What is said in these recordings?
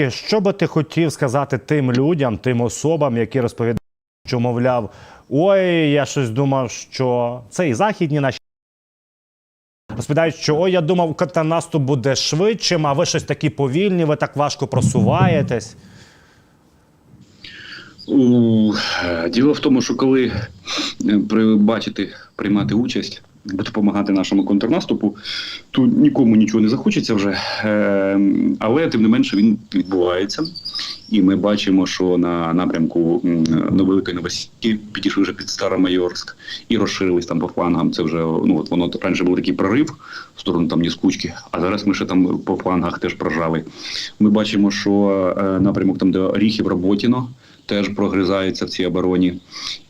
підсумки, що би ти хотів сказати тим людям, тим особам, які розповідають, що мовляв, ой, я щось думав, що це і західні наші. Розповідають, що ой, я думав, контрнаступ буде швидшим, а ви щось такі повільні, ви так важко просуваєтесь. Діло в тому, що коли е, бачити, приймати участь, допомагати нашому контрнаступу, то нікому нічого не захочеться вже. Е, Але тим не менше він відбувається. І ми бачимо, що на напрямку м, Нововеликої Новосілки підійшли вже під Старомайорськ і розширились там по флангам. Це вже ну от воно раніше був такий прорив в сторону там Ніскучки, а зараз ми ще там по флангах теж прожали. Ми бачимо, що е, напрямок там, де Оріхів, Роботіно, теж прогризається в цій обороні.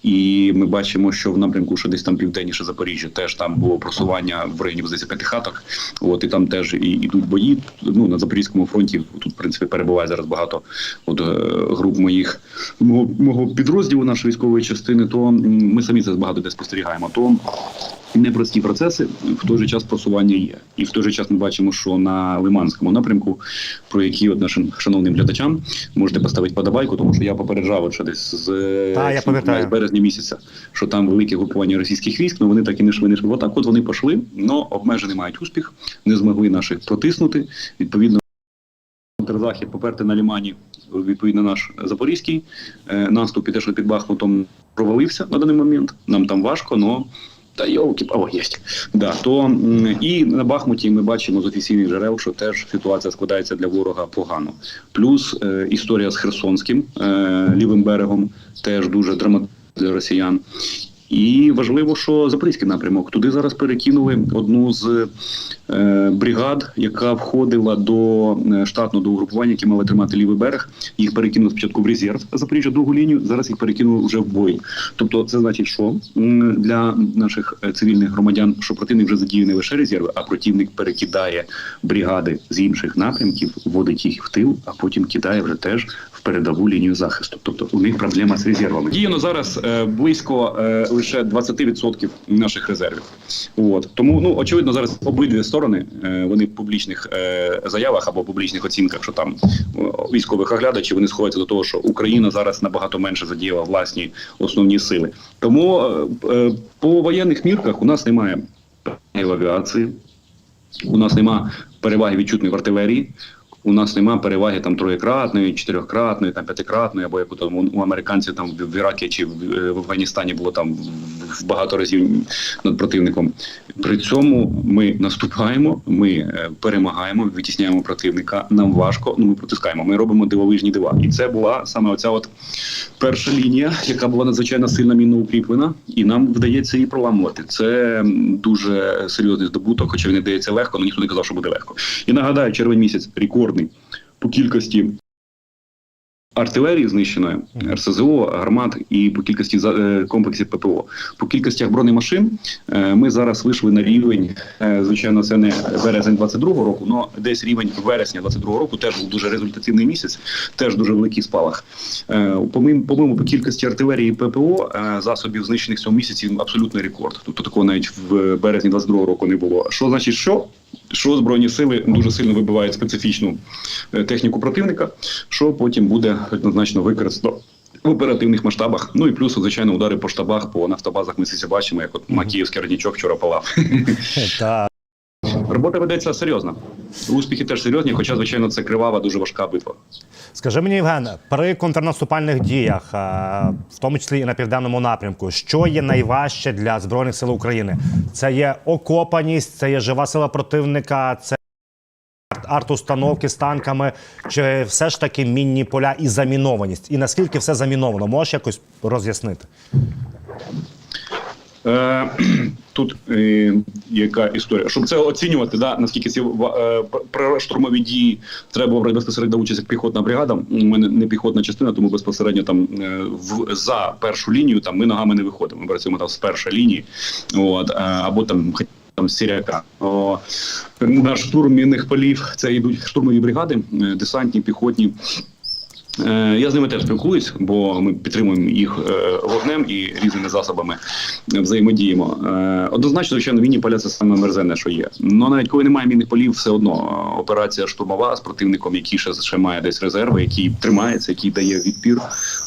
І ми бачимо, що в напрямку, що десь там південніше Запоріжжя, теж там було просування в районі здається, п'яти хаток. От і там теж і йдуть бої. Ну на запорізькому фронті тут в принципі перебуває зараз багато от, е, груп моїх мого, мого підрозділу нашої військової частини. То ми самі це багато де спостерігаємо. То непрості процеси в той же час просування є, і в той же час ми бачимо, що на Лиманському напрямку, про які от нашим шановним глядачам можете поставити подобайку, тому що я попереджав от чи десь з, Та, я з березня місяця, що там велике групування російських військ, але вони так і не шли, не шли. Отак, от вони пішли, але обмежений мають успіх, не змогли наших протиснути. Відповідно. Контрзахід поперти на лімані, відповідно, наш запорізький е, наступ і те, що під Бахмутом провалився на даний момент. Нам там важко, але та йолки о, єсть. Да, то і на Бахмуті ми бачимо з офіційних джерел, що теж ситуація складається для ворога погано. Плюс е, історія з Херсонським е, лівим берегом теж дуже драматична для росіян. І важливо, що запорізький напрямок туди зараз перекинули одну з е, бригад, яка входила до е, штатного до угрупування, які мали тримати лівий берег. Їх перекинули спочатку в резерв Запоріжжя другу лінію. Зараз їх перекинули вже в бой. Тобто, це значить, що для наших е, цивільних громадян, що противник вже задіяв не лише резерви, а противник перекидає бригади з інших напрямків, вводить їх в тил, а потім кидає вже теж в передову лінію захисту. Тобто у них проблема з резервами. Діяно зараз е, близько е, лише 20% наших резервів. От тому, ну очевидно, зараз обидві сторони е, вони в публічних е, заявах або публічних оцінках, що там військових оглядачів вони сходяться до того, що Україна зараз набагато менше задіяла власні основні сили. Тому е, е, по воєнних мірках у нас немає авіації, у нас нема переваги відчутної в артилерії. У нас нема переваги там троєкратної, чотирьохкратної, там п'ятикратної, або як там у- американців там в Іракі чи в, е, в Афганістані було там в- багато разів над противником. При цьому ми наступаємо, ми е, перемагаємо, витісняємо противника. Нам важко, ну ми протискаємо. Ми робимо дивовижні дива. І це була саме оця от перша лінія, яка була надзвичайно сильно мінно укріплена, і нам вдається її проламувати. Це дуже серйозний здобуток, хоча він не дається легко, але ніхто не казав, що буде легко. І нагадаю, червень місяць рекордний по кількості. Артилерії знищеної РСЗО, гармат і по кількості е, комплексів ППО. По кількостях бронемашин е, ми зараз вийшли на рівень. е, Звичайно, це не березень 22-го року, але десь рівень вересня 22-го року теж був дуже результативний місяць, теж дуже великий спалах. Помимо, помимо по кількості артилерії ППО засобів знищених в цьому місяці абсолютний рекорд. Тобто такого навіть в березні 22-го року не було. Що значить, що? Що збройні сили дуже сильно вибивають специфічну е, техніку противника, що потім буде однозначно використано в оперативних масштабах. Ну і плюс, звичайно, удари по штабах, по нафтобазах. Ми це бачимо, як от Макіївський роднічок вчора палав. Та Робота ведеться серйозно. Успіхи теж серйозні, хоча, звичайно, це кривава, дуже важка битва. скажи мені, Євген, при контрнаступальних діях, е, в тому числі і на південному напрямку, що є найважче для збройних сил України? Це є окопаність, це є жива сила противника, це арт- арт-установки з танками, чи все ж таки мінні поля і замінованість? І наскільки все заміновано? Можеш якось роз'яснити? Тут е, яка історія? Щоб це оцінювати, да, наскільки ці е, штурмові дії треба брати безпосередньо участь як піхотна бригада. У мене не піхотна частина, тому безпосередньо там е, в за першу лінію там ми ногами не виходимо. Ми працюємо там з першої лінії, от е, або там. Там сіряка О, на штурм мінних полів це йдуть штурмові бригади, е, десантні, піхотні. Е, Я з ними теж спілкуюсь, бо ми підтримуємо їх е, вогнем і різними засобами взаємодіємо. Е, Однозначно, звичайно, війні поля це саме мерзенне, що є. Ну навіть коли немає мінних полів, все одно операція штурмова з противником, який ще, ще має десь резерви, який тримається, який дає відпір.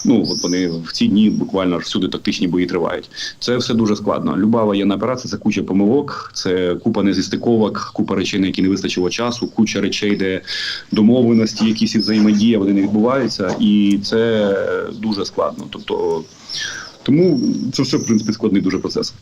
Ну от вони в ці дні буквально всюди тактичні бої тривають. Це все дуже складно. Люба воєнна операція це куча помилок, це купа незістиковок, купа речей, на які не вистачило часу, куча речей, де домовленості, якісь взаємодія, вони не відбуваються, і це дуже складно. Тобто, тому це все в принципі складний дуже процес.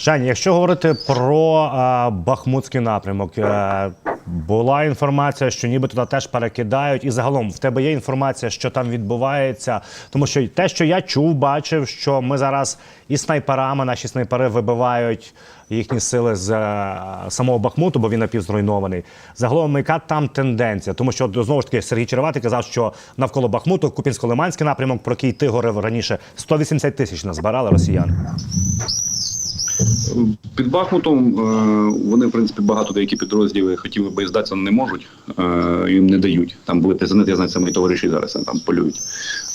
Жень, якщо говорити про а, Бахмутський напрямок, е, була інформація, що ніби туди теж перекидають, і загалом в тебе є інформація, що там відбувається. Тому що те, що я чув, бачив, що ми зараз і снайперами, наші снайпери вибивають їхні сили з е, самого Бахмуту, бо він напівзруйнований. Загалом, яка там тенденція? Тому що знову ж таки Сергій Череватий казав, що навколо Бахмуту, Купінсько-Лиманський напрямок, про який ти говорив раніше, 180 тисяч назбирали росіяни. Під Бахмутом е, вони, в принципі, багато деякі підрозділи хотіли би здатися, але не можуть, е, їм не дають. Там були президенти, я знаю, це мої товариші зараз там полюють.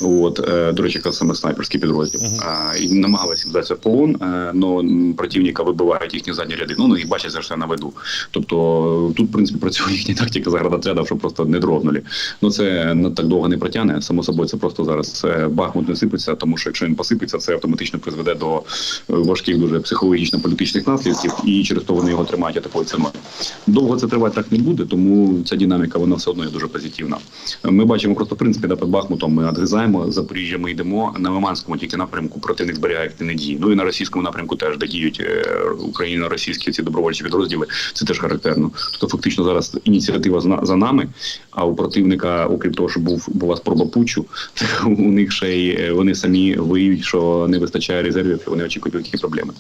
От, е, до речі, якраз саме снайперський підрозділ. Е, і намагалися їм здатися в полон, але противника вибивають їхні задні ряди. Ну, ну і бачать за все на виду. Тобто тут, в принципі, працює їхня тактика заградотрядів, щоб просто не дрогнули. Ну це не так довго не протягне. Само собою, це просто зараз Бахмут не сипеться, тому що якщо він посипеться, це автоматично призведе до важких дуже психологічно-політичних наслідків, і через то вони його тримають такою ціною. Довго це тривати так не буде, тому ця динаміка вона все одно є дуже позитивна. Ми бачимо просто в принципі, да, під Бахмутом ми відгризаємо Запоріжжя. Ми йдемо на Лиманському тільки напрямку. Противник зберігає активні дії. Ну і на російському напрямку теж де діють е, україно-російські ці добровольчі підрозділи. Це теж характерно. Тобто, фактично зараз ініціатива за, нами. А у противника, окрім того, що був була спроба путчу, у них ще й е, вони самі виють, що не вистачає резервів, і вони очікують великі проблеми.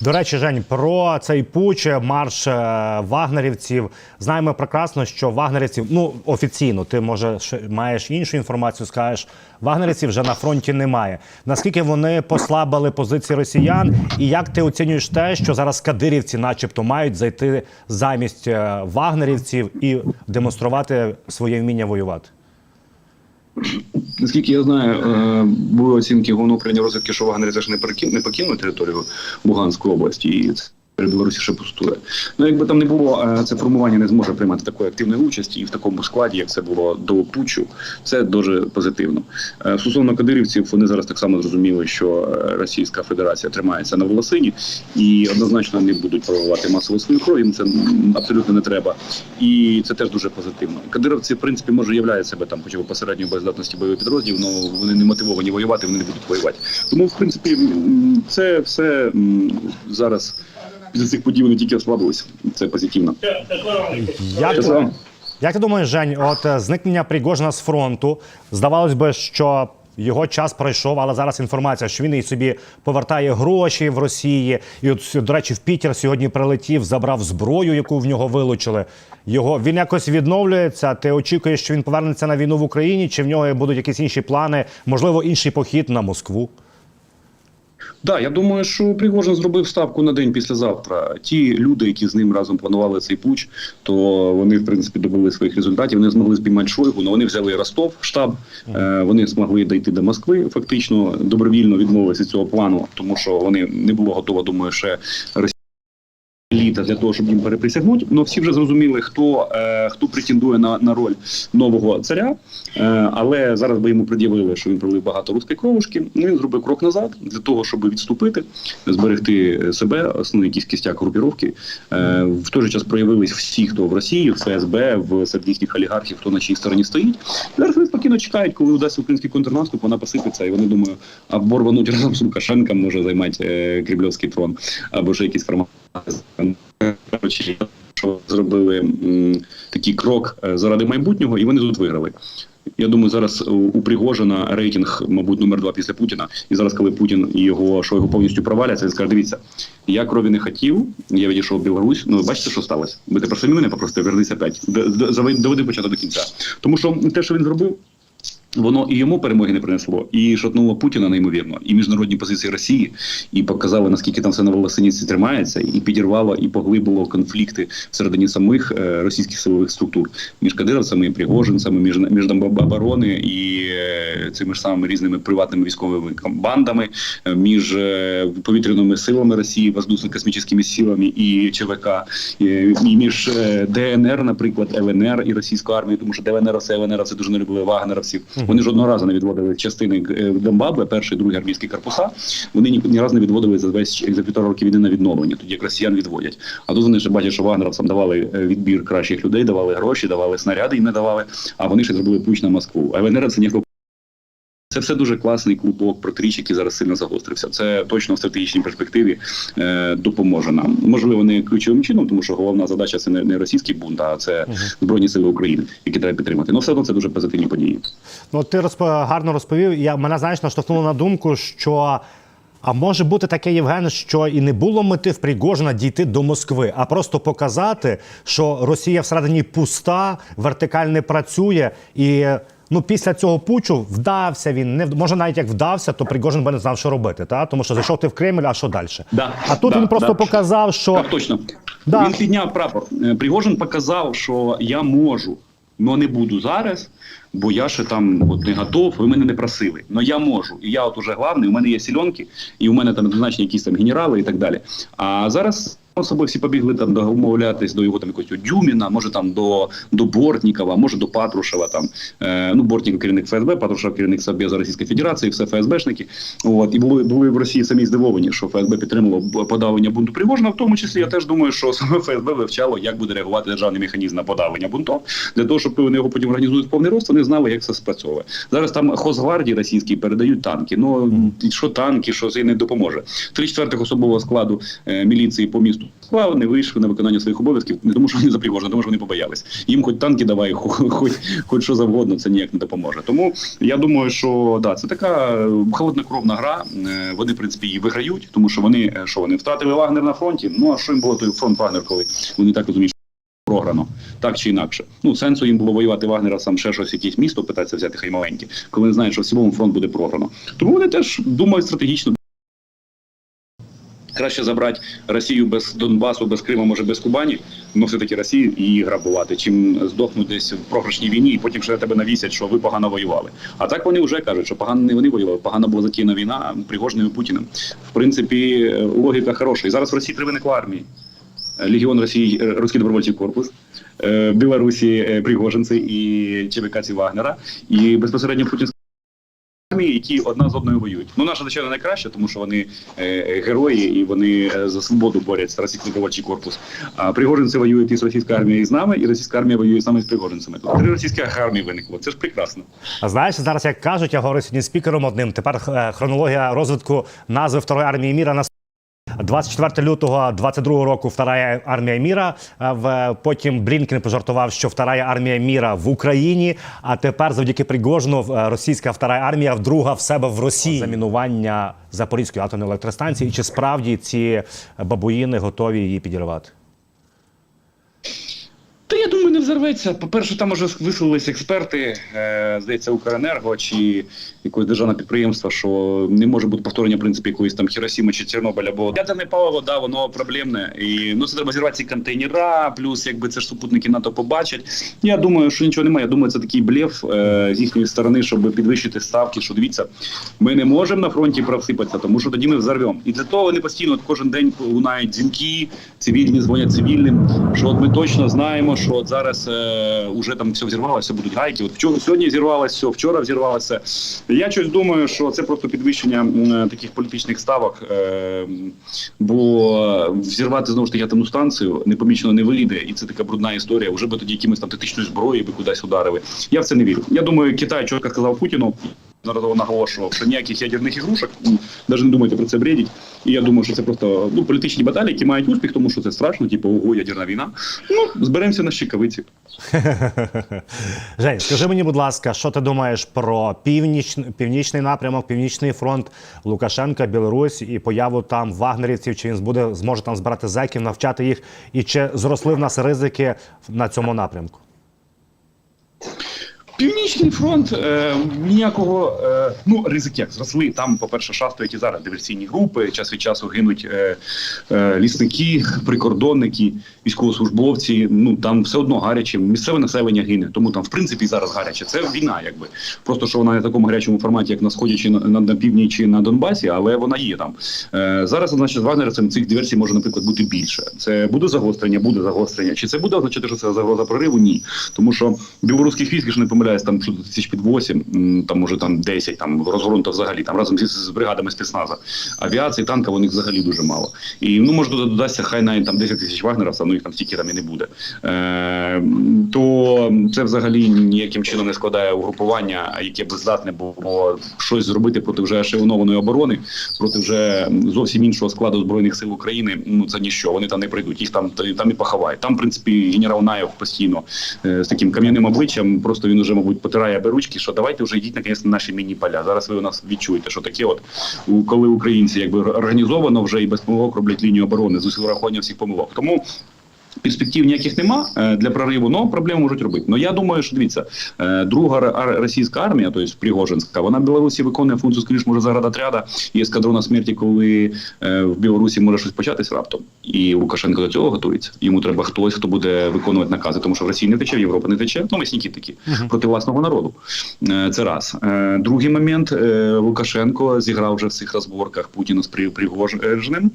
До речі, Жень, про цей пуч, марш е, вагнерівців. Знаємо прекрасно, що вагнерівців, ну офіційно, ти може маєш іншу інформацію, скажеш, вагнерівців вже на фронті немає. Наскільки вони послабили позиції росіян, і як ти оцінюєш те, що зараз кадирівці, начебто, мають зайти замість е, вагнерівців і демонструвати своє вміння воювати? Наскільки я знаю, е, були оцінки головного управління розвідки, що вагнері ж не покинули територію Луганської області, і це Білорусі ще пустує. Ну, якби там не було, е, це формування не зможе приймати такої активної участі і в такому складі, як це було до Пучу, це дуже позитивно. Е, Стосовно кадирівців, вони зараз так само зрозуміли, що е, Російська Федерація тримається на волосині і однозначно не будуть проливати масову свою кров. Їм це абсолютно не треба. І це теж дуже позитивно. Кадировці, в принципі, може являють себе там, хоча б посередньої боєздатності бойових підрозділів, але вони не мотивовані воювати, вони не будуть воювати. Тому, в принципі, це все зараз після цих подій вони тільки ослабилися. Це позитивно. Як, Щасливо. як ти думаєш, Жень, от е, зникнення Пригожина з фронту, здавалось би, що його час пройшов, але зараз інформація, що він і собі повертає гроші в Росії. І от, до речі, в Пітер сьогодні прилетів, забрав зброю, яку в нього вилучили. Його він якось відновлюється. Ти очікуєш, що він повернеться на війну в Україні, чи в нього будуть якісь інші плани, можливо, інший похід на Москву? Да, я думаю, що Пригожин зробив ставку на день післязавтра. Ті люди, які з ним разом планували цей путь, то вони в принципі добили своїх результатів. Вони змогли спіймати Шойгу, але вони взяли Ростов, штаб. Е, вони змогли дійти до Москви. Фактично добровільно відмовилися від цього плану, тому що вони не було готово, думаю, ще Еліта для того, щоб їм переприсягнути, але всі вже зрозуміли, хто е, хто претендує на, на роль нового царя. Е, але зараз би йому пред'явили, що він пролив багато руської кровушки. Ну він зробив крок назад для того, щоб відступити, зберегти себе, основний якийсь кістяк групіровки. Е, в той же час проявились всі, хто в Росії, в ФСБ, в сербійських олігархів, хто на чиїй стороні стоїть. Зараз вони спокійно чекають, коли удасться український контрнаступ, вона посипеться, і вони думаю, або рвануть разом з Лукашенком, може займати е, кремлівський трон, або ж якийсь формат. Що зробили такий крок е, заради майбутнього, і вони тут виграли. Я думаю, зараз у, Пригожина рейтинг, мабуть, номер два після Путіна. І зараз, коли Путін і його Шойгу повністю проваляться, він скаже, дивіться, я крові не хотів, я відійшов в Білорусь. Ну, бачите, що сталося? Ви тепер самі мене попросите, д- заведи- Доведи початок до кінця. Тому що те, що він зробив, Воно і йому перемоги не принесло, і шатнуло Путіна неймовірно, і міжнародні позиції Росії, і показало наскільки там все на волосиніці тримається, і підірвало і поглибило конфлікти всередині самих е, російських силових структур між кадировцями, пригожинцями, між між оборони і е, цими ж самими різними приватними військовими бандами, е, між повітряними силами Росії, воздушно-космічними силами і ЧВК, і між ДНР, наприклад, ЛНР і російською армією, тому що ДНР це ЛНР це дуже не любили вагнеровців. Вони жодного разу не відводили частини Дембабве, Донбабу, перший, другий армійські корпуса. Вони ні, ні разу не відводили за весь за півтора роки війни на відновлення, тоді як росіян відводять. А тут вони ще бачать, що вагнеровцям давали е, відбір кращих людей, давали гроші, давали снаряди, їм не давали. А вони ще зробили пуч на Москву. А ЛНР це ніхто. Це все дуже класний клубок протиріч, який зараз сильно загострився. Це точно в стратегічній перспективі е, допоможе нам. Можливо, не ключовим чином, тому що головна задача це не, не російський бунт, а це збройні сили України, які треба підтримати. Ну все одно це дуже позитивні події. Ну, ти розп... гарно розповів. Я мене знаєш наштовхнуло на думку, що. А може бути таке, Євген, що і не було мети в Пригожина дійти до Москви, а просто показати, що Росія всередині пуста, вертикаль не працює, і ну після цього путчу вдався він. Не може, навіть як вдався, то Пригожин би не знав, що робити. Та тому що зайшов ти в Кремль, а що далі? Да, а тут да, він просто да. показав, що Так, точно. Да. Він підняв прапор. Е, Пригожин показав, що я можу, але не буду зараз, бо я ще там от не готов, ви мене не просили. Но я можу. І я от уже главний, у мене є сільонки, і у мене там назначені якісь там генерали і так далі. А зараз. Собою всі побігли там домовлятись до його там якогось Дюміна, може там до, до Бортнікова, може до Патрушева. Там е, ну Бортніков керівник ФСБ, Патрушев керівник Совбезу Російської Федерації, все ФСБшники. От і були були в Росії самі здивовані, що ФСБ підтримало подавлення бунту Пригожина. В тому числі я теж думаю, що саме ФСБ вивчало, як буде реагувати державний механізм на подавлення бунту, для того, щоб вони його потім організують в повний рост, вони знали, як це спрацьовує. Зараз там Хозгвардії російській передають танки. Ну що танки, що це не допоможе. Три четвертих особового складу е, міліції по місту Москва не вийшли на виконання своїх обов'язків, не тому, що вони за тому що вони побоялись. Їм хоч танки давай, хоч, хоч що завгодно, це ніяк не допоможе. Тому я думаю, що да, це така е, холоднокровна гра. Е, Вони, в принципі, її виграють, тому що вони е, що вони втратили Вагнер на фронті. Ну а що їм було той фронт Вагнер, коли вони так розуміють. що Програно так чи інакше. Ну сенсу їм було воювати Вагнера сам ще щось, якесь місто питається взяти хай маленьке, коли вони знають, що в цілому фронт буде програно. Тому вони теж думають стратегічно. Краще забрати Росію без Донбасу, без Криму, може без Кубані, ну все таки Росію і її грабувати, чим здохнути десь в програшній війні, і потім ще тебе навісять, що ви погано воювали. А так вони вже кажуть, що погано не вони воювали, погано була затіяна війна Пригожним і Путіним. В принципі, логіка хороша. І зараз в Росії три виникла армії. Легіон Росії, е, Руський добровольчий корпус, е, Білорусі е, Пригожинці і ЧВК Вагнера, і безпосередньо путінська армії, які одна з одною воюють. Ну, наша звичайно найкраща, тому що вони е, герої і вони е, за свободу борються, російський добровольчий корпус. А пригожинці воюють із російською армією, з нами, і російська армія воює саме з пригожинцями. Тут три російські армії виникло. Це ж прекрасно. А знаєш, зараз як кажуть, я говорю сьогодні з спікером одним. Тепер е, хронологія розвитку назви Второї армії міра на 24 лютого 22 року Вторая армія міра. е, В потім Блінкен пожартував, що Вторая армія міра в Україні. А тепер, завдяки Пригожину, е, російська Вторая армія вдруга в себе в Росії. Замінування Запорізької атомної електростанції. І чи справді ці бабуїни готові її підірвати? Та я думаю, не взорветься. По-перше, там уже висловились експерти, е, здається, Укренерго чи якогось державного підприємства, що не може бути повторення в принципі якоїсь там Хіросіми чи Чорнобиля, бо ядерне паливо, да, воно проблемне. І ну це треба зірвати ці контейнера, плюс якби це ж супутники НАТО побачать. Я думаю, що нічого немає. Я думаю, це такий блеф е, з їхньої сторони, щоб підвищити ставки. Що дивіться, ми не можемо на фронті просипатися, тому що тоді ми взорвемо. І для того вони постійно от кожен день лунають дзвінки, цивільні дзвонять цивільним. Що от ми точно знаємо, що от зараз е, уже там все взірвалося, будуть гайки. От вчора сьогодні зірвалося, все, вчора взірвалося. Я щось думаю, що це просто підвищення таких політичних ставок. Е, бо взірвати знову ж таки атомну станцію непомічено не вийде, і це така брудна історія. Уже би тоді якимось там тактичною зброєю би кудись ударили. Я в це не вірю. Я думаю, Китай чітко сказав Путіну. Народово наголошував, що ніяких ядерних ігрушок, навіть не думайте про це бредіть. І я думаю, що це просто ну, політичні баталії, які мають успіх, тому що це страшно, типу, ого, ядерна війна. Ну, зберемося на щекавиці. Жень, скажи мені, будь ласка, що ти думаєш про північ, північний напрямок, північний фронт Лукашенка, Білорусь і появу там вагнерівців? Чи він буде зможе там збирати зеків, навчати їх? І чи зросли в нас ризики на цьому напрямку? Північний фронт е, ніякого е, ну ризик як зросли. Там, по-перше, шастують і зараз диверсійні групи. Час від часу гинуть е, е, лісники, прикордонники, військовослужбовці. Ну там все одно гаряче. Місцеве населення гине. Тому там, в принципі, зараз гаряче. Це війна, якби просто що вона не в такому гарячому форматі, як на сході чи на, на, на півдні чи на Донбасі, але вона є там. Е, зараз, значить, з вагнерівцем цих диверсій може, наприклад, бути більше. Це буде загострення, буде загострення. Чи це буде означати, що це загроза прориву? Ні. Тому що білоруських військ, якщо не помиляюсь, там що тисяч під 8, там може там 10, там розгорнуто взагалі, там разом з, з бригадами спецназа. Авіації, танка у них взагалі дуже мало. І ну може додасться хай навіть там 10 тисяч вагнеровців, ну їх там стільки там і не буде. Е, то це взагалі ніяким чином не складає угрупування, яке би здатне було щось зробити проти вже ешелонованої оборони, проти вже зовсім іншого складу збройних сил України. Ну це ніщо. Вони там не прийдуть. Їх там там і поховають. Там, в принципі, генерал Наєв постійно е, з таким кам'яним обличчям. Просто він уже, мабуть, потирає аби ручки, що давайте вже йдіть на наші міні-поля. Зараз ви у нас відчуєте, що таке, от коли українці якби організовано вже і без помилок роблять лінію оборони з усіх урахуванням всіх помилок. Тому. Перспектив ніяких нема е, для прориву, але проблеми можуть робити. Ну я думаю, що дивіться, е, друга російська армія, тобто Пригожинська, вона в Білорусі виконує функцію, скоріш може заградотряда і ескадрона смерті, коли е, в Білорусі може щось початись раптом. І Лукашенко до цього готується. Йому треба хтось, хто буде виконувати накази, тому що в Росії не тече, в Європі не тече. Ну, ми сніки такі проти власного народу. Це раз. Другий момент Лукашенко зіграв вже в цих розборках Путіна з При- Пригожиним,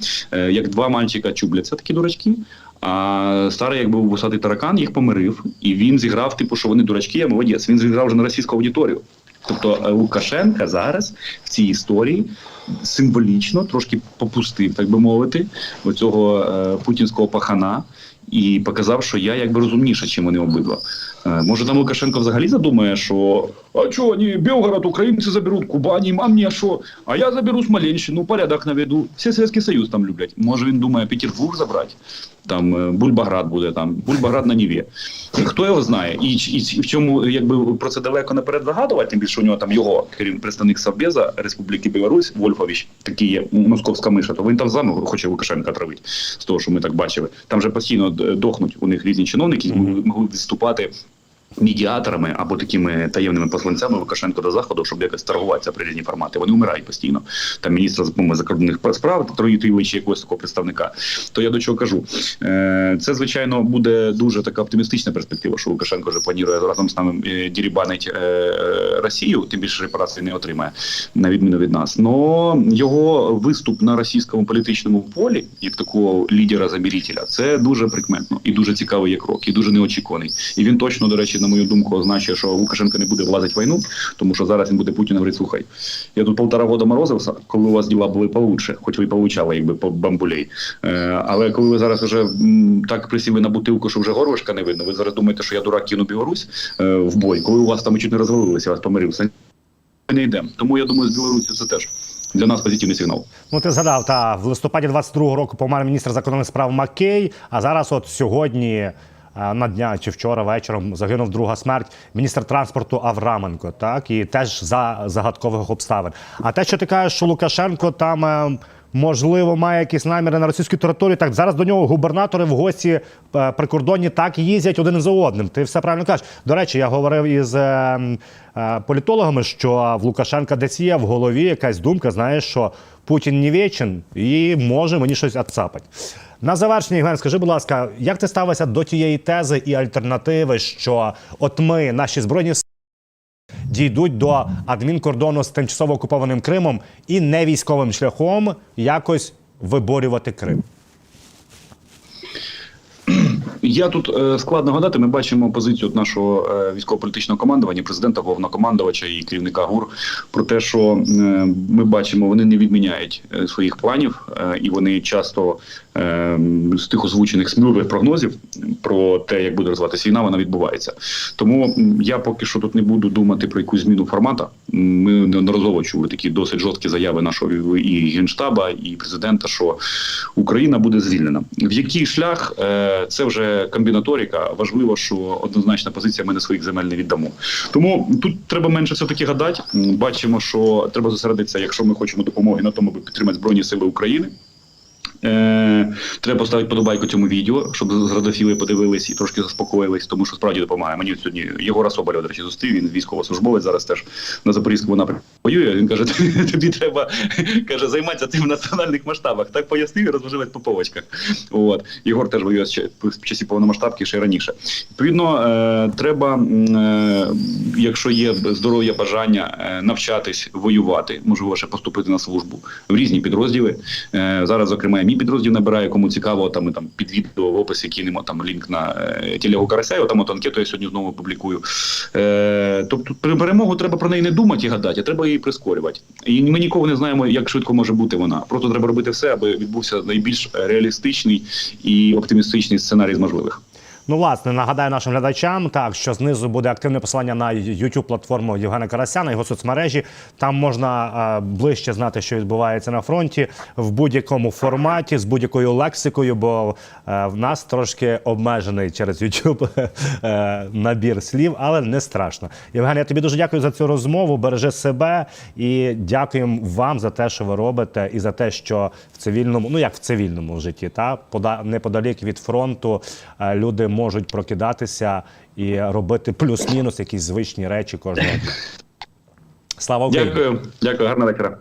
як два мальчика чубляться, такі дурачки. А старий, як був вусатий таракан, їх помирив, і він зіграв, типу, що вони дурачки, я молодець. Він зіграв вже на російську аудиторію. Тобто е, Лукашенка зараз в цій історії символічно трошки попустив, так би мовити, оцього е, путінського пахана і показав, що я якби розумніша, чим вони обидва. Е, може, там Лукашенко взагалі задумає, що а що, вони Белгород українці заберуть, Кубані, а мені що? А я заберу Смоленщину, порядок наведу. Всі Совєтський Союз там люблять. Може він думає Петербург забрати? Там е, Бульбаград буде там, Бульбаград на Ніві. Хто його знає? І, і, і в чому якби про це далеко наперед загадувати, тим більше у нього там його керів представник Совбеза Республіки Білорусь Вольфович, такий є московська миша, то він там замок хоче Лукашенка травити з того, що ми так бачили. Там же постійно дохнуть у них різні чиновники, які могли- могли виступати. Медіаторами або такими таємними посланцями Лукашенко до заходу, щоб якось торгуватися при різні формати. Вони вмирають постійно. Там міністр закордонних справ Троїтович, чи якогось такого представника. То я до чого кажу. Е, Це звичайно буде дуже така оптимістична перспектива, що Лукашенко вже планує разом з нами е, дірібанить е, Росію, тим більше репарації не отримає на відміну від нас. Но його виступ на російському політичному полі, як такого лідера замірителя, це дуже прикметно і дуже цікавий є крок, і дуже неочікуваний. І він точно, до речі, на мою думку, означує, що Лукашенко не буде влазити в війну, тому що зараз він буде Путіна говорити, слухай, я тут полтора года морозився, коли у вас діла були получше, хоч ви получали якби по бамбулей. Е, але коли ви зараз вже так присіли на бутилку, що вже горлышка не видно, ви зараз думаєте, що я дурак кину Білорусь е, в бой, коли у вас там чуть не розвалилися, вас помирився. Ми не йдемо. Тому я думаю, з Білорусі це теж для нас позитивний сигнал. Ну, ти згадав, та в листопаді 22-го року помер міністр закордонних справ Маккей. А зараз, от сьогодні, на дня чи вчора вечором загинув друга смерть міністр транспорту Авраменко. Так і теж за загадкових обставин. А те, що ти кажеш, що Лукашенко там. Можливо, має якісь наміри на російській території. Так зараз до нього губернатори в гості е, прикордонні так їздять один за одним. Ти все правильно кажеш. До речі, я говорив із е, е, політологами, що в Лукашенка десь є в голові якась думка, знаєш, що Путін не вічен і може мені щось відцапати. На завершення, Євген, скажи, будь ласка, як ти ставишся до тієї тези і альтернативи, що от ми, наші збройні дійдуть до адмінкордону з тимчасово окупованим Кримом і не військовим шляхом якось виборювати Крим? Я тут е, складно гадати. Ми бачимо позицію нашого е, військово-політичного командування, президента, головнокомандувача і керівника ГУР про те, що е, ми бачимо, вони не відміняють своїх планів, і вони часто з тих озвучених сміливих прогнозів про те, як буде розвиватися війна, вона відбувається. Тому я поки що тут не буду думати про якусь зміну формата. Ми неодноразово чули такі досить жорсткі заяви нашого і генштаба, і президента, що Україна буде звільнена. В який шлях е, це вже комбінаторика. Важливо, що однозначна позиція ми на своїх земель не віддамо. Тому тут треба менше все таки гадати. Бачимо, що треба зосередитися, якщо ми хочемо допомоги на тому, аби підтримати збройні сили України. Е, треба поставити подобайку цьому відео, щоб зрадофіли подивились і трошки заспокоїлись, тому що справді допомагає. Мені сьогодні Єгора Соболєва, до речі, зустрів. Він військовослужбовець зараз теж на запорізькому напрямку воює. Він каже: тобі треба каже, займатися цим в національних масштабах. Так пояснив і розложилась по полочках. От Єгор теж воює з ча- з часів повномасштабки ще раніше. Відповідно, е, треба, е, якщо є здоров'я бажання е, навчатись воювати, можливо, ще поступити на службу в різні підрозділи. Е, зараз, зокрема, мій підрозділ набирає, кому цікаво, там ми там під відео в описі кинемо там лінк на е, тілягу Карася, там от анкету я сьогодні знову публікую. Е, тобто при перемогу треба про неї не думати і гадати, а треба її прискорювати. І ми ніколи не знаємо, як швидко може бути вона. Просто треба робити все, аби відбувся найбільш реалістичний і оптимістичний сценарій з можливих. Ну, власне, нагадаю нашим глядачам, так що знизу буде активне посилання на youtube платформу Євгена Карася, на його соцмережі. Там можна е, ближче знати, що відбувається на фронті в будь-якому форматі, з будь-якою лексикою, бо е, в нас трошки обмежений через YouTube е, набір слів, але не страшно. Євген, я тобі дуже дякую за цю розмову. Бережи себе і дякуємо вам за те, що ви робите, і за те, що в цивільному, ну як в цивільному житті, та пода неподалік від фронту люди можуть прокидатися і робити плюс-мінус якісь звичні речі кожного. Слава Україні! Дякую, дякую, гарного вечора.